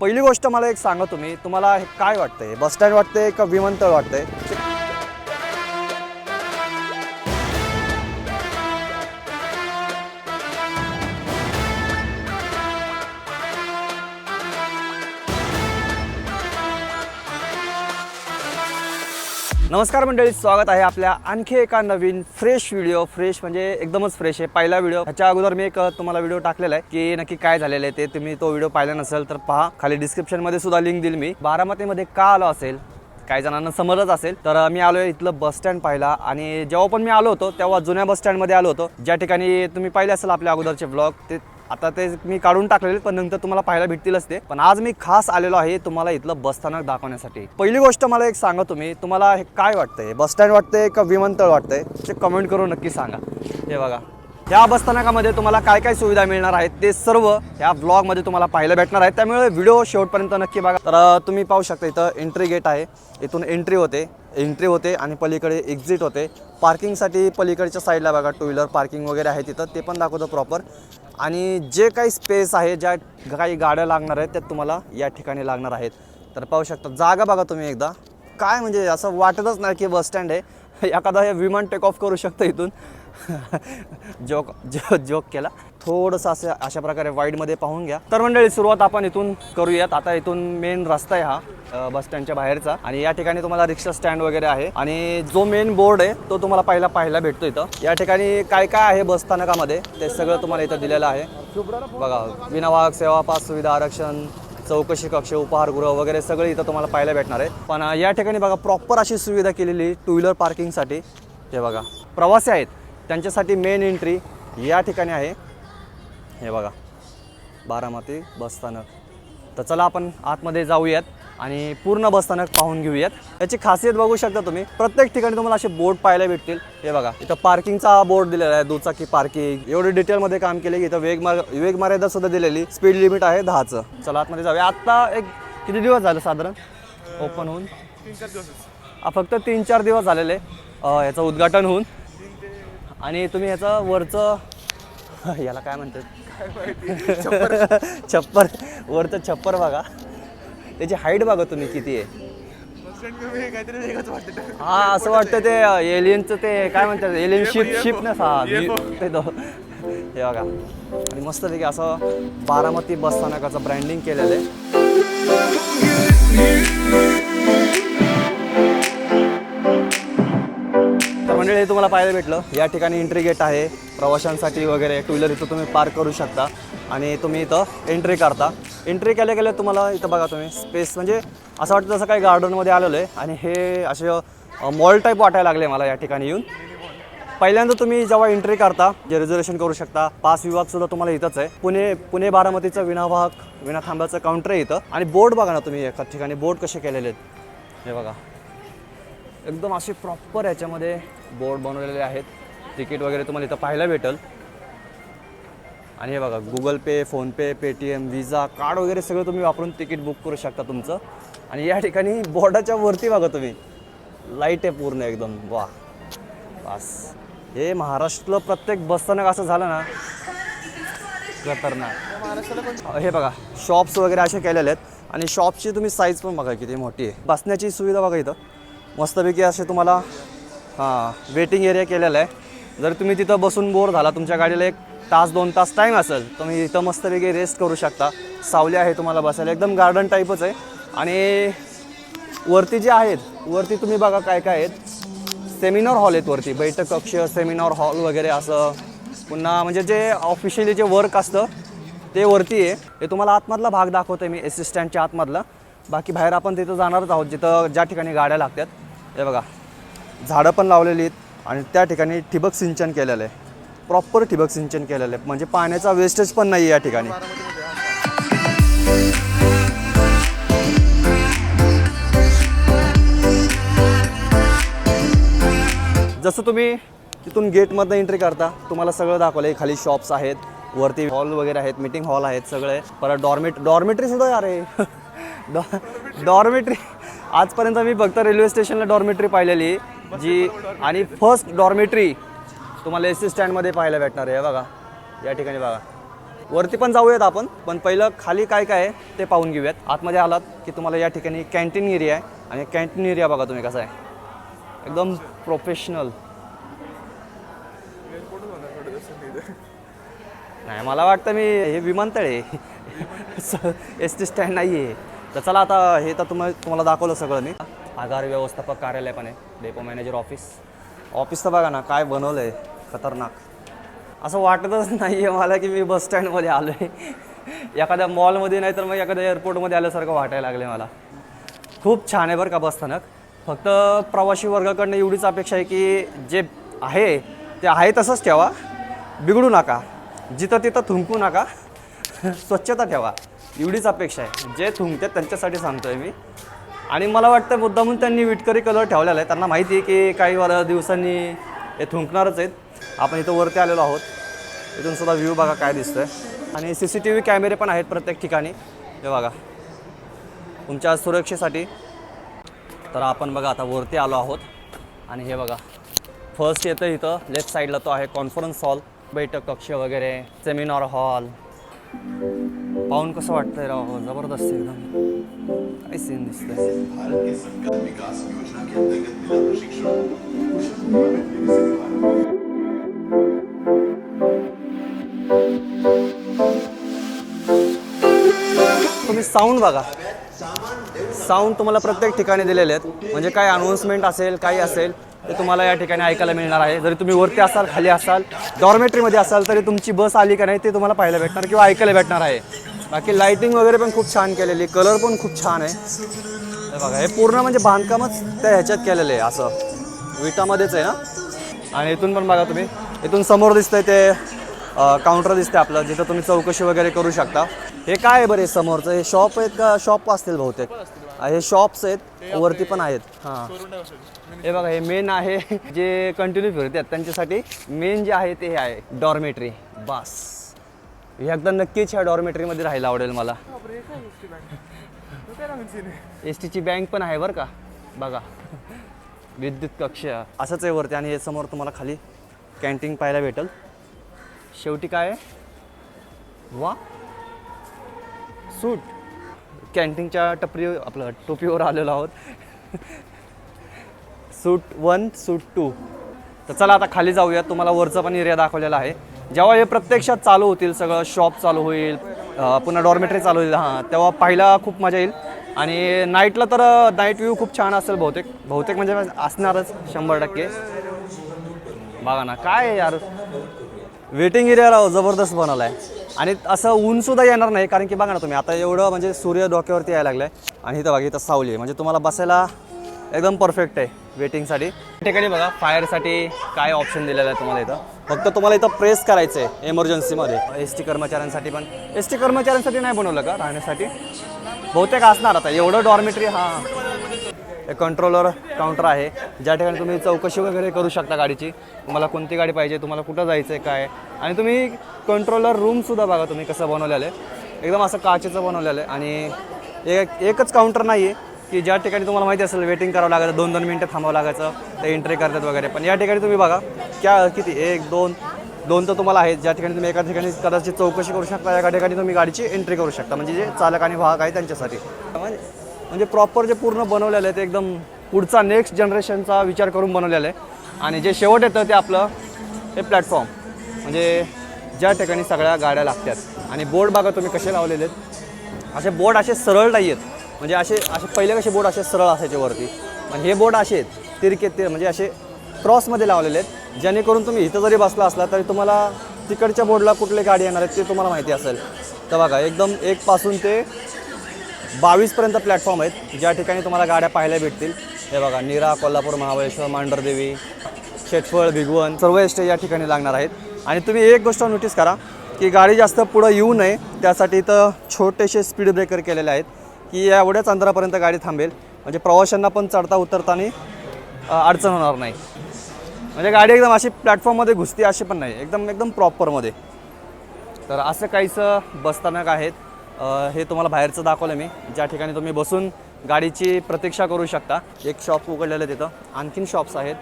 पहिली गोष्ट मला एक सांगा तुम्ही. तुम्हाला हे काय वाटतंय? बस स्टँड वाटतंय का विमानतळ वाटतंय? नमस्कार मंडळी स्वागत आहे आपल्या आणखी एका नवीन फ्रेश व्हिडिओ फ्रेश म्हणजे एकदमच फ्रेश आहे. पहिला व्हिडिओ ह्याच्या अगोदर मी एक तुम्हाला व्हिडिओ टाकलेला आहे की नक्की काय झालेलं आहे ते. तुम्ही तो व्हिडिओ पाहिला नसेल तर पहा. खाली डिस्क्रिप्शनमध्ये सुद्धा लिंक दिली मी. बारामतीमध्ये का आलो असेल? काही जणांना समजत असेल. तर मी आलो इथलं बस स्टँड पाहिला आणि जेव्हा पण मी आलो होतो तेव्हा जुन्या बस स्टँडमध्ये आलो होतो. ज्या ठिकाणी तुम्ही पाहिले असेल आपल्या अगोदरचे ब्लॉग ते आता ते मी काढून टाकलेले पण नंतर तुम्हाला पाहायला भेटतीलच ते. पण आज मी खास आलेलो आहे तुम्हाला इथलं बस स्थानक दाखवण्यासाठी. पहिली गोष्ट मला एक सांगा तुम्ही तुम्हाला हे काय वाटतंय? बस स्टँड वाटतंय का विमानतळ वाटतंय? ते कमेंट करून नक्की सांगा. हे बघा. ह्या बसस्थानकामध्ये तुम्हाला काय काय सुविधा मिळणार आहेत ते सर्व या ब्लॉगमध्ये तुम्हाला पाहायला भेटणार आहे त्यामुळे व्हिडिओ शेवटपर्यंत नक्की बघा. तर तुम्ही पाहू शकता इथं एंट्री गेट आहे. इथून एंट्री होते. एंट्री होते आणि पलीकडे एक्झिट होते. पार्किंगसाठी पलीकडच्या साईडला बघा टू व्हीलर पार्किंग वगैरे आहे तिथं. ते पण दाखवतो प्रॉपर आणि जे काही स्पेस आहे ज्या काही गाड्या लागणार आहेत त्या तुम्हाला या ठिकाणी लागणार आहेत. तर पाहू शकता. जागा बघा तुम्ही एकदा. काय म्हणजे असं वाटतच नाही की बस स्टँड आहे. एखादा हे विमान टेक ऑफ करू शकतं इथून. जोक जो जोक केला. थोडंसं असं अशा प्रकारे वाईडमध्ये पाहून घ्या. तर मंडळी सुरुवात आपण इथून करूयात. आता इथून मेन रस्ता आहे हा बस स्टँडच्या बाहेरचा. आणि या ठिकाणी तुम्हाला रिक्षा स्टँड वगैरे आहे. आणि जो मेन बोर्ड आहे तो तुम्हाला पहिला पाहायला भेटतो इथं. या ठिकाणी काय काय आहे बस स्थानकामध्ये ते सगळं तुम्हाला इथं दिलेलं आहे. बघा विनावाहक सेवा पास सुविधा आरक्षण चौकशी कक्ष उपहारगृह वगैरे सगळे इथं तुम्हाला पाहायला भेटणार आहे. पण या ठिकाणी बघा प्रॉपर अशी सुविधा केलेली टू व्हीलर पार्किंगसाठी हे बघा प्रवासी आहेत. त्यांच्यासाठी मेन एंट्री या ठिकाणी आहे. हे बघा. बारामती बसस्थानक तर चला आपण आतमध्ये जाऊयात आणि पूर्ण बसस्थानक पाहून घेऊयात. याची खासियत बघू शकता तुम्ही प्रत्येक ठिकाणी तुम्हाला असे बोर्ड पाहायला भेटतील. हे बघा इथं पार्किंगचा बोर्ड दिलेला आहे दुचाकी पार्किंग एवढे डिटेलमध्ये काम केले की इथं वेग मार वेग मर्यादा सुद्धा दिलेली. स्पीड लिमिट आहे दहाचं. चला आतमध्ये जाऊया. आत्ता एक किती दिवस झाले साधारण? ओपन होऊन? फक्त तीन चार दिवस झालेले. याचं उद्घाटन होऊन. आणि तुम्ही याचं वरचं याला काय म्हणतात? छप्पर. वरचं छप्पर बघा. त्याची हाईट बघा तुम्ही किती आहे. हा असं वाटतं ते एलियनचं ते काय म्हणतात एलियन शिप शिप ना हा तो हे बघा. आणि मस्त पैकी असं बारामती बस स्थानकाचं ब्रँडिंग केलेलं आहे. मंडळ हे तुम्हाला पाहायला भेटलं. या ठिकाणी एंट्री गेट आहे. प्रवाशांसाठी वगैरे टू व्हीलर इथं तुम्ही पार्क करू शकता. आणि तुम्ही इथं एंट्री करता एंट्री केल्या गेल्या तुम्हाला इथं बघा तुम्ही स्पेस म्हणजे असं वाटतं जसं काही गार्डनमध्ये आलेलं आहे. आणि हे असे मॉल टाईप वाटायला लागले मला या ठिकाणी येऊन. पहिल्यांदा तुम्ही जेव्हा एंट्री करता जे रिझर्वेशन करू शकता पास विभाग सुद्धा तुम्हाला इथंच आहे. पुणे पुणे बारामतीचं विनावाहक विना थांब्याचं काउंटर आहे इथं. आणि बोर्ड बघा ना तुम्ही एका ठिकाणी बोर्ड कसे केलेले आहेत. हे बघा. एकदम असे प्रॉपर याच्यामध्ये बोर्ड बनवलेले आहेत. तिकीट वगैरे तुम्हाला इथं पाहायला भेटेल. आणि हे बघा Google pay PhonePe Paytm visa card वगैरे सगळं तुम्ही वापरून तिकीट बुक करू शकता तुमचं. आणि या ठिकाणी बोर्डाच्या वरती बघा तुम्ही. लाइट आहे पूर्ण एकदम. वा बस. हे महाराष्ट्रातलं प्रत्येक बसस्थानक असं झालं ना खतरनाक. हे बघा शॉप्स वगैरे असे केलेले आहेत. आणि शॉपची तुम्ही साईज पण बघा किती मोठी आहे. बसण्याची सुविधा बघा इथं. मस्तपैकी असे तुम्हाला हां वेटिंग एरिया केलेला आहे. जर तुम्ही तिथं बसून बोर झाला तुमच्या गाडीला एक तास दोन तास टाईम असेल तुम्ही इथं मस्तपैकी रेस्ट करू शकता. सावली आहे तुम्हाला बसायला एकदम गार्डन टाईपच आहे. आणि वरती जे आहेत वरती तुम्ही बघा काय काय आहेत. सेमिनार हॉल आहेत वरती बैठक कक्ष सेमिनार हॉल वगैरे असं. पुन्हा म्हणजे जे ऑफिशियली जे वर्क असतं ते वरती आहे. हे तुम्हाला आतमधला भाग दाखवतो मी असिस्टंटच्या आतमधला. बाकी बाहेर आपण तिथं जाणारच आहोत जिथं ज्या ठिकाणी गाड्या लागतात. हे बघा झाडं पण लावलेली आहेत आणि त्या ठिकाणी ठिबक सिंचन केलेलं आहे. प्रॉपर ठिबक सिंचन केलेलं आहे. म्हणजे पाण्याचा वेस्टेज पण नाही आहे या ठिकाणी. जसं तुम्ही तिथून गेटमधनं एंट्री करता तुम्हाला सगळं दाखवलं आहे खाली शॉप्स आहेत वरती हॉल वगैरे आहेत मीटिंग हॉल आहेत सगळे. परत डॉर्मेट डॉर्मेटरी सुद्धा आहे. अरे डॉ डॉर्मेटरी आजपर्यंत मी फक्त रेल्वे स्टेशनला डॉर्मेटरी पाहिलेली जी आणि फर्स्ट डॉर्मेटरी तुम्हाला एस सी स्टँडमध्ये पाहायला भेटणार आहे बघा या ठिकाणी बघा. वरती पण जाऊयात आपण पण पहिलं खाली काय काय आहे ते पाहून घेऊयात. आतमध्ये आलात की तुम्हाला या ठिकाणी कॅन्टीन एरिया आहे आणि कॅन्टीन एरिया बघा तुम्ही कसा आहे. एकदम प्रोफेशनल. नाही मला वाटतं मी हे विमानतळ आहे. एस टी स्टँड नाही आहे तर चला आता हे तर तुम्हाला तुम्हाला दाखवलं सगळं मी. आगार व्यवस्थापक कार्यालय पण आहे डेपो मॅनेजर ऑफिस ऑफिस तर बघा ना काय बनवलं आहे खतरनाक. असं वाटतच नाही आहे मला की मी बस स्टँडमध्ये आलो आहे एखाद्या मॉलमध्ये नाही तर मग एखाद्या एअरपोर्टमध्ये आल्यासारखं वाटायला लागले मला. खूप छान आहे बरं का बसस्थानक फक्त प्रवासी वर्गाकडनं एवढीच अपेक्षा आहे की जे आहे ते आहे तसंच ठेवा. बिघडू नका. जिथं तिथं थुंकू नका. स्वच्छता ठेवा. एवढीच अपेक्षा आहे. जे थुंकतात त्यांच्यासाठी सांगतोय मी. आणि मला वाटतं मुद्दामून त्यांनी विटकरी कलर ठेवलेला आहे. त्यांना माहिती आहे की काही वर दिवसांनी हे थुंकणारच आहेत. आपण इथं वरती आलेलो आहोत. इथून सुद्धा व्ह्यू बघा काय दिसतोय. आणि सी सी टी व्ही कॅमेरे पण आहेत प्रत्येक ठिकाणी. हे बघा. तुमच्या सुरक्षेसाठी. तर आपण बघा आता वरती आलो आहोत. आणि हे बघा. फर्स्ट येतं इथं. लेफ्ट साईडला तो आहे कॉन्फरन्स हॉल बैठक कक्ष वगैरे. सेमिनार हॉल पाहून कसं वाटतंय राव जबरदस्त एकदम. काय सीन दिसतंय? विकास योजना के अंतर्गत प्रशिक्षण तुम्ही साऊंड बघा. साऊंड तुम्हाला प्रत्येक ठिकाणी दिलेले आहेत. म्हणजे काय अनाऊन्समेंट असेल काही असेल ते तुम्हाला या ठिकाणी ऐकायला मिळणार आहे. जरी तुम्ही वरती असाल खाली असाल डॉर्मेटरीमध्ये असाल तरी तुमची बस आली का नाही ते तुम्हाला पाहायला भेटणार किंवा ऐकायला भेटणार आहे. बाकी लाईटिंग वगैरे पण खूप छान केलेली कलर पण खूप छान आहे. बघा हे पूर्ण म्हणजे बांधकामच त्या ह्याच्यात केलेलं आहे असं. विटामध्येच आहे ना? आणि इथून पण बघा तुम्ही. इथून समोर दिसतंय ते काउंटर दिसते आपलं जिथं तुम्ही चौकशी वगैरे करू शकता. हे काय आहे बरे समोरचं? हे शॉप आहेत का? शॉप असतील बहुतेक. हे शॉप्स आहेत. वरती पण आहेत. हां. हे बघा हे मेन आहे जे कंटिन्यू फिरतात त्यांच्यासाठी मेन जे आहे ते हे आहे डॉर्मेटरी बस. एकदा नक्कीच ह्या डॉर्मेटरीमध्ये राहायला आवडेल मला. एस टीची बँक पण आहे बरं का? बघा. विद्युत कक्ष. असंच आहे वरती आणि हे समोर तुम्हाला खाली कॅन्टीन पाहायला भेटेल. शेवटी काय आहे? वा. सूट. कॅन्टीनच्या टपरी आपलं टोपीवर आलेलो आहोत. Suit one suit two. तर चला आता खाली जाऊया तुम्हाला वरचा पण एरिया दाखवलेला आहे. जेव्हा हे प्रत्यक्षात चालू होतील सगळं शॉप चालू होईल पुन्हा डॉर्मेटरी चालू होईल हां तेव्हा पाहायला खूप मजा येईल. आणि नाईटला तर नाईट व्ह्यू खूप छान असेल बहुतेक. बहुतेक म्हणजे असणारच शंभर टक्के. बघा ना काय यार? वेटिंग एरिया राव जबरदस्त बनवला आहे आणि असं ऊन सुद्धा येणार नाही कारण की बघा ना तुम्ही आता एवढं म्हणजे सूर्य डोक्यावरती यायला आहे आणि इथं बघा इथं सावली आहे. म्हणजे तुम्हाला बसायला एकदम परफेक्ट आहे वेटिंगसाठी. ठिकाणी बघा फायरसाठी काय ऑप्शन दिलेलं आहे तुम्हाला इथं? फक्त तुम्हाला इथं प्रेस करायचं आहे एमर्जन्सीमध्ये एस टी कर्मचाऱ्यांसाठी पण. एस टी कर्मचाऱ्यांसाठी नाही बनवलं का? राहण्यासाठी? बहुतेक असणार आता. एवढं डॉर्मेटरी हां. कंट्रोलर काउंटर आहे. ज्या ठिकाणी तुम्ही चौकशी वगैरे करू शकता गाडीची. तुम्हाला कोणती गाडी पाहिजे तुम्हाला कुठं जायचं आहे काय. आणि तुम्ही कंट्रोलर रूमसुद्धा बघा तुम्ही कसं बनवलेलं आहे. एकदम असं काचेचं बनवलेलं आहे. आणि एक एकच काउंटर नाही आहे की ज्या ठिकाणी तुम्हाला माहिती असेल वेटिंग करावं लागायचं दोन दोन मिनटं थांबावं लागायचं ते एंट्री करतात वगैरे. पण या ठिकाणी तुम्ही बघा क्या किती एक दोन दोन तर तुम्हाला आहेत. ज्या ठिकाणी तुम्ही एका ठिकाणी कदाचित चौकशी करू शकता एका ठिकाणी तुम्ही गाडीची एंट्री करू शकता. म्हणजे जे चालक आणि वाहक आहे त्यांच्यासाठी. म्हणजे प्रॉपर जे पूर्ण बनवलेलं आहे ते एकदम पुढचा नेक्स्ट जनरेशनचा विचार करून बनवलेलं आहे. आणि जे शेवट येतं ते आपलं हे प्लॅटफॉर्म म्हणजे ज्या ठिकाणी सगळ्या गाड्या लागतात. आणि बोर्ड बघा तुम्ही कसे लावलेले आहेत? असे बोर्ड असे सरळ नाही आहेत. म्हणजे असे असे पहिले कसे बोर्ड असे सरळ असायचे वरती. पण हे बोर्ड असे आहेत तिरके ते म्हणजे असे क्रॉसमध्ये लावलेले आहेत. जेणेकरून तुम्ही इथं जरी बसला असला तरी तुम्हाला तिकडच्या बोर्डला कुठली गाडी येणार आहेत ते तुम्हाला माहिती असेल. तर बघा एकदम एकपासून ते बावीसपर्यंत प्लॅटफॉर्म आहेत. ज्या ठिकाणी तुम्हाला गाड्या पाहायला भेटतील. हे बघा नीरा कोल्हापूर महाबळेश्वर मांढरदेवी शेतफळ भिगवण सर्व एस्टे या ठिकाणी लागणार आहेत. आणि तुम्ही एक गोष्ट नोटीस करा की गाडी जास्त पुढं येऊ नये त्यासाठी इथं छोटेसे स्पीड ब्रेकर केलेले आहेत की एवढ्याच अंतरापर्यंत गाडी थांबेल. म्हणजे प्रवाशांना पण चढता उतरताना अडचण होणार नाही. म्हणजे गाडी एकदम अशी प्लॅटफॉर्ममध्ये घुसते अशी पण नाही एकदम एकदम प्रॉपरमध्ये तर असं काहीसं बसस्थानक आहेत. हे तुम्हाला बाहेरचं दाखवलं मी. ज्या ठिकाणी तुम्ही बसून गाडीची प्रतीक्षा करू शकता. एक शॉप उघडलेलं तिथं. आणखीन शॉप्स आहेत.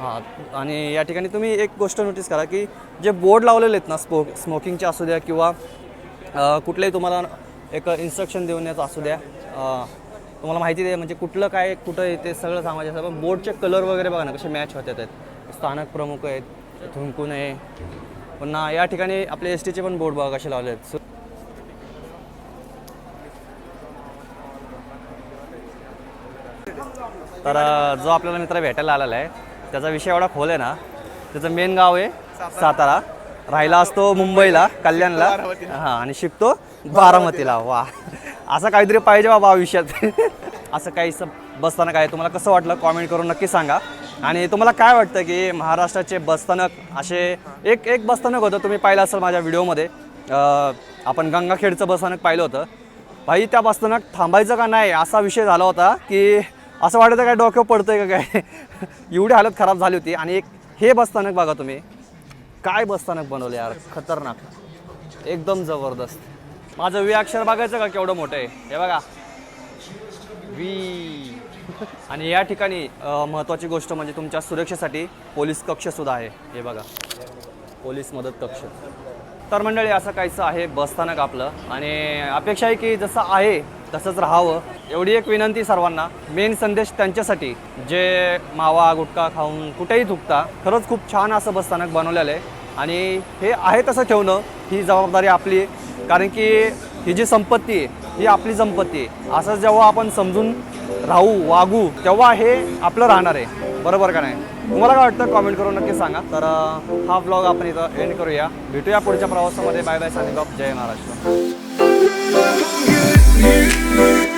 हां आणि या ठिकाणी तुम्ही एक गोष्ट नोटीस करा की जे बोर्ड लावलेले आहेत ना स्मोक स्मोकिंगचे असू द्या किंवा कुठलंही तुम्हाला एक इन्स्ट्रक्शन देऊन याचं असू द्या. तुम्हाला माहिती द्या म्हणजे कुठलं काय कुठं येते सगळं सांगायचं असं पण बोर्डचे कलर वगैरे बघा ना कसे मॅच होतात आहेत. स्थानक प्रमुख आहेत थुंकून आहे. पुन्हा या ठिकाणी आपले एस टीचे पण बोर्ड बघा कसे लावले आहेत तर जो आपल्याला मित्र भेटायला आलेला आहे त्याचा विषय एवढा खोल आहे ना त्याचं मेन गाव आहे सातारा. राहिला असतो मुंबईला कल्याणला. हां आणि शिकतो बारामतीला. वा. असं काहीतरी पाहिजे बाबा आयुष्यात. असं काही स बसस्थानक आहे. तुम्हाला कसं वाटलं कॉमेंट करून नक्की सांगा. आणि तुम्हाला काय वाटतं की महाराष्ट्राचे बसस्थानक असे एक एक बसस्थानक होतं तुम्ही पाहिलं असेल माझ्या व्हिडिओमध्ये. आपण गंगाखेडचं बसस्थानक पाहिलं होतं. भाई त्या बसस्थानक थांबायचं का नाही असा विषय झाला होता की असं वाटायचं काय डोक्यावर पडतंय का काय? एवढी हालत खराब झाली होती. आणि एक हे बसस्थानक बघा तुम्ही. काय बसस्थानक बनवलं यार? खतरनाक. एकदम जबरदस्त. माझं वी अक्षर बघायचं का केवढं मोठं आहे? हे बघा. वी. आणि या ठिकाणी महत्त्वाची गोष्ट म्हणजे तुमच्या सुरक्षेसाठी पोलीस कक्षसुद्धा आहे. हे बघा. पोलीस मदत कक्ष. तर मंडळी असं काहीचं आहे बसस्थानक आपलं. आणि अपेक्षा आहे की जसं आहे तसंच राहावं. एवढी एक विनंती सर्वांना. मेन संदेश त्यांच्यासाठी जे मावा गुटखा खाऊन कुठेही थुकता खरंच खूप छान असं बसस्थानक बनवलेलं आहे. आणि हे आहे तसं ठेवणं ही जबाबदारी आपली कारण की ही जी संपत्ती आहे ही आपली संपत्ती आहे. असं जेव्हा आपण समजून राहू वागू तेव्हा हे आपलं राहणार आहे. बरोबर का नाही? तुम्हाला काय वाटतं? कॉमेंट करून नक्की सांगा. तर हा ब्लॉग आपण इथं एंड करूया. भेटूया पुढच्या प्रवासामध्ये. बाय बाय सानिंग जय महाराष्ट्र. you.